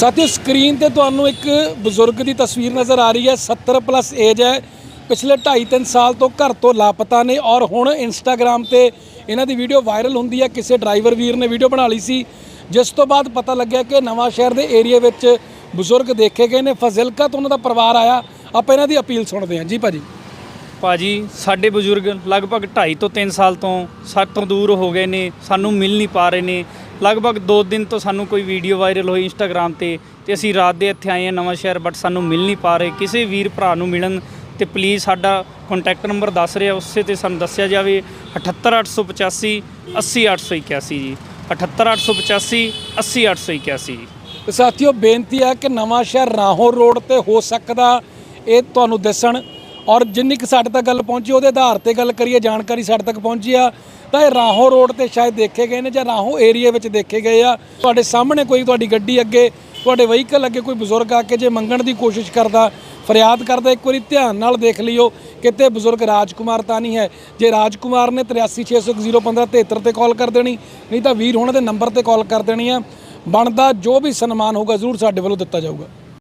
ਸਾਥੀਓ ਸਕਰੀਨ ਤੇ ਤੁਹਾਨੂੰ ਇੱਕ ਬਜ਼ੁਰਗ ਦੀ ਤਸਵੀਰ ਨਜ਼ਰ ਆ ਰਹੀ ਹੈ। 70 ਪਲੱਸ ਏਜ ਹੈ। ਪਿਛਲੇ 2.5-3 ਸਾਲ ਤੋਂ ਘਰ ਤੋਂ ਲਾਪਤਾ ਨੇ ਔਰ ਹੁਣ ਇੰਸਟਾਗ੍ਰam ਤੇ ਇਹਨਾਂ ਦੀ ਵੀਡੀਓ ਵਾਇਰਲ ਹੁੰਦੀ ਹੈ। ਕਿਸੇ ਡਰਾਈਵਰ ਵੀਰ ਨੇ ਵੀਡੀਓ ਬਣਾ ਲਈ ਸੀ, ਜਿਸ ਤੋਂ ਬਾਅਦ ਪਤਾ ਲੱਗਿਆ ਕਿ ਨਵਾਂ ਸ਼ਹਿਰ ਦੇ ਏਰੀਆ ਵਿੱਚ ਬਜ਼ੁਰਗ ਦੇਖੇ ਗਏ ਨੇ। ਫਜ਼ਿਲਕਾ ਤੋਂ ਉਹਨਾਂ ਦਾ ਪਰਿਵਾਰ ਆਇਆ। ਆਪਾਂ ਇਹਨਾਂ ਦੀ ਅਪੀਲ ਸੁਣਦੇ ਹਾਂ। ਜੀ ਭਾਜੀ। ਭਾਜੀ, ਸਾਡੇ ਬਜ਼ੁਰਗ ਲਗਭਗ 2.5 ਤੋਂ 3 ਸਾਲ ਤੋਂ ਸੱਤ ਤੋਂ ਦੂਰ ਹੋ ਗਏ ਨੇ। ਸਾਨੂੰ ਮਿਲ ਨਹੀਂ ਪਾ ਰਹੇ ਨੇ। ਲਗਭਗ 2 ਦਿਨ ਤੋਂ ਸਾਨੂੰ ਕੋਈ ਵੀਡੀਓ ਵਾਇਰਲ ਹੋਈ ਇੰਸਟਾਗ੍ਰam ਤੇ ਤੇ ਅਸੀਂ ਰਾਤ ਦੇ ਇੱਥੇ ਆਏ ਹਾਂ ਨਵਾਂ ਸ਼ਹਿਰ ਬਟ ਸਾਨੂੰ ਮਿਲ ਨਹੀਂ ਪਾ ਰਹੇ। ਕਿਸੇ ਵੀਰ ਭਰਾ ਨੂੰ ਮਿਲਣ ਤੇ ਪਲੀਜ਼ ਸਾਡਾ ਕੰਟੈਕਟ ਨੰਬਰ ਦੱਸ ਰਿਹਾ, ਉਸੇ ਤੇ ਸਾਨੂੰ ਦੱਸਿਆ ਜਾਵੇ। 78885 80881 ਜੀ। 78885 80881 ਜੀ। ਤੇ ਸਾਥੀਓ, ਬੇਨਤੀ ਹੈ ਕਿ ਨਵਾਂ ਸ਼ਹਿਰ ਰਾਹੋਂ ਰੋਡ ਤੇ ਹੋ ਸਕਦਾ, ਇਹ ਤੁਹਾਨੂੰ ਦੱਸਣ। ਔਰ ਜਿੰਨੀ ਕੁ ਸਾਡੇ ਤੱਕ ਗੱਲ ਪਹੁੰਚੀ, ਉਹਦੇ ਆਧਾਰ ਤੇ ਗੱਲ ਕਰੀਏ, ਜਾਣਕਾਰੀ ਸਾਡੇ ਤੱਕ ਪਹੁੰਚੀ ਆ, ਤਾਂ ਇਹ ਰਾਹੋਂ ਰੋਡ ਤੇ ਸ਼ਾਇਦ ਦੇਖੇ ਗਏ ਨੇ ਜਾਂ ਰਾਹੋਂ ਏਰੀਆ ਵਿੱਚ ਦੇਖੇ ਗਏ ਆ। ਤੁਹਾਡੇ ਸਾਹਮਣੇ ਕੋਈ ਤੁਹਾਡੀ ਗੱਡੀ ਅੱਗੇ, ਤੁਹਾਡੇ ਵਹੀਕਲ ਅੱਗੇ ਕੋਈ ਬਜ਼ੁਰਗ ਆ ਕੇ ਜੇ ਮੰਗਣ ਦੀ ਕੋਸ਼ਿਸ਼ ਕਰਦਾ, ਫਰਿਆਦ ਕਰਦਾ, ਇੱਕ ਵਾਰੀ ਧਿਆਨ ਨਾਲ ਦੇਖ ਲਿਓ, ਕਿਤੇ ਬਜ਼ੁਰਗ ਰਾਜਕੁਮਾਰ ਤਾਂ ਨਹੀਂ ਹੈ। ਜੇ ਰਾਜਕੁਮਾਰ ਨੇ 83601573 ਤੇ ਕਾਲ ਕਰ ਦੇਣੀ, ਨਹੀਂ ਤਾਂ ਵੀਰ ਹੋਣਾ ਦੇ ਨੰਬਰ ਤੇ ਕਾਲ ਕਰ ਦੇਣੀ ਆ। ਬਣਦਾ ਜੋ ਵੀ ਸਨਮਾਨ ਹੋਊਗਾ, ਜ਼ਰੂਰ ਸਾਡੇ ਵੱਲੋਂ ਦਿੱਤਾ ਜਾਊਗਾ।